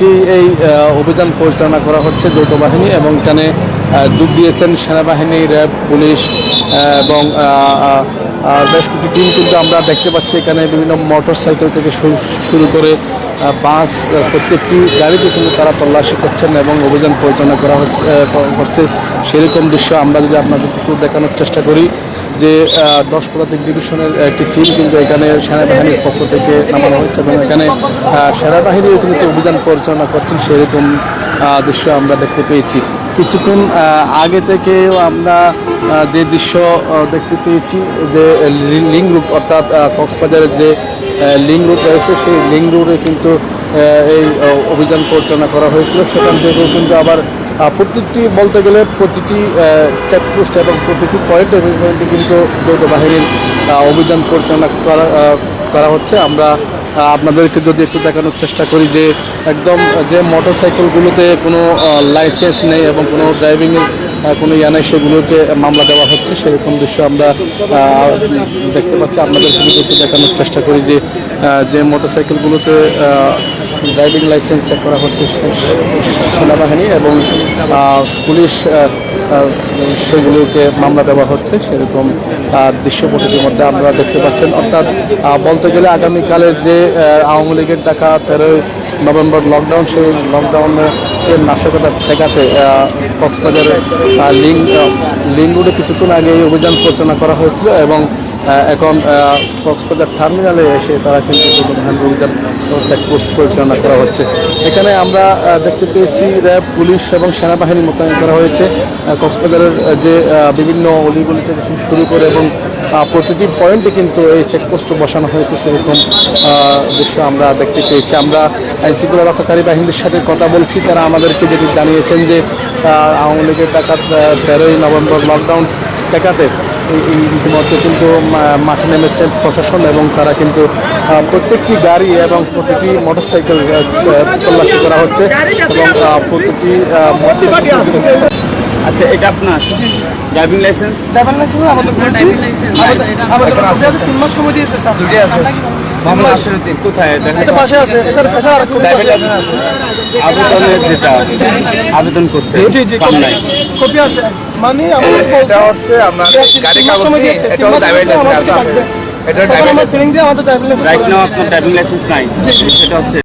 এই অভিযান পরিচালনা করা হচ্ছে যৌথ বাহিনী এবং এখানে যোগ দিয়েছেন সেনাবাহিনী র্যাব পুলিশ এবং বেশ কিছু টিম কিন্তু আমরা দেখতে পাচ্ছি এখানে বিভিন্ন মোটর সাইকেল থেকে শুরু- করে বাস প্রত্যেকটি গাড়িতে কিন্তু তারা তল্লাশি করছেন এবং অভিযান পরিচালনা করা হচ্ছে করছে। সেরকম দৃশ্য আমরা যদি আপনাদের দেখানোর চেষ্টা করি যে দশ পদাতিক ডিভিশনের একটি টিম কিন্তু এখানে সেনাবাহিনীর পক্ষ থেকে নামানো হচ্ছে এবং এখানে আহ, সেনাবাহিনীও কিন্তু অভিযান পরিচালনা করছেন সেরকম দৃশ্য আমরা দেখতে পেয়েছি। কিছুক্ষণ আগে থেকেও আমরা যে দৃশ্য দেখতে পেয়েছি যে লি- রুট অর্থাৎ কক্সবাজারের যে লিং রুট রয়েছে সেই লিং রুটে কিন্তু এই অভিযান পরিচালনা করা হয়েছিল। সেখান থেকেও কিন্তু আবার প্রত্যেকটি বলতে গেলে প্রতিটি চেকপোস্ট এবং প্রতিটি পয়েন্টে পয়েন্টে কিন্তু যৌথ বাহিনীর অভিযান পরিচালনা করা করা হচ্ছে। আমরা আপনাদেরকে যদি একটু দেখানোর চেষ্টা করি যে একদম যে মোটর সাইকেলগুলোতে কোনো লাইসেন্স নেই এবং কোনো ড্রাইভিংয়ের কোনো ইয়া নেই, সেগুলোকে মামলা দেওয়া হচ্ছে। সেরকম দৃশ্য আমরা দেখতে পাচ্ছি। আপনাদেরকে যদি একটু দেখানোর চেষ্টা করি যে যে মোটর সাইকেলগুলোতে ড্রাইভিং লাইসেন্স চেক করা হচ্ছে সেনাবাহিনী এবং পুলিশ সেগুলোকে মামলা দেওয়া হচ্ছে। সেরকম আহ, দৃশ্যপটির মধ্যে আমরা দেখতে পাচ্ছেন। অর্থাৎ বলতে গেলে আগামীকালের যে আওয়ামী লীগের ডাকা তেরোই নভেম্বর লকডাউন সেই লকডাউনের নাশকতা ঠেকাতে কক্সবাজারের লিঙ্ক আহ, কিছুক্ষণ আগে অভিযান পরিচালনা করা হয়েছিল এবং এখন কক্সবাজার টার্মিনালে এসে তারা কিন্তু অভিযান চেকপোস্ট পরিচালনা করা হচ্ছে। এখানে আমরা দেখতে পেয়েছি র্যাব, পুলিশ এবং সেনাবাহিনী মোতায়েন করা হয়েছে। কক্সবাজারের যে বিভিন্ন অলিগলি থেকে শুরু করে এবং প্রতিটি পয়েন্টে কিন্তু এই চেকপোস্ট বসানো হয়েছে সেরকম দৃশ্য আমরা দেখতে পেয়েছি। আমরা আইন শৃঙ্খলা রক্ষাকারী বাহিনীর সাথে কথা বলছি। তারা আমাদেরকে যেটি জানিয়েছেন যে আওয়ামী লীগের টাকা তেরোই নভেম্বর লকডাউন এই ইতিমধ্যে কিন্তু মা- মাঠে নেমেছে প্রশাসন এবং তারা কিন্তু আহ, প্রত্যেকটি গাড়ি এবং প্রতিটি মোটরসাইকেল তল্লাশি করা হচ্ছে এবং আহ, প্রতিটি মোটরসাইকেল আচ্ছা এটা আপনার ড্রাইভিং লাইসেন্স ড্রাইভিং লাইসেন্স আমাদের তিন মাস সময় দিয়েছে স্যার দুটি আছে। কোথায়? আবেদনের যেটা আবেদন করছে কপি আছে। মানে আমাদের এটা হচ্ছে আপনার গাড়ি কাগজ সময় নিয়ে দিয়েছে। এটা হলো ড্রাইভিং লাইসেন্স এটা তখন ড্রাইভিং আমরা ফিলিং দিয়ে আমাদের ড্রাইভিং লাইসেন্স রাইট নাও আপনার ড্রাইভিং লাইসেন্স নাই। সেটা হচ্ছে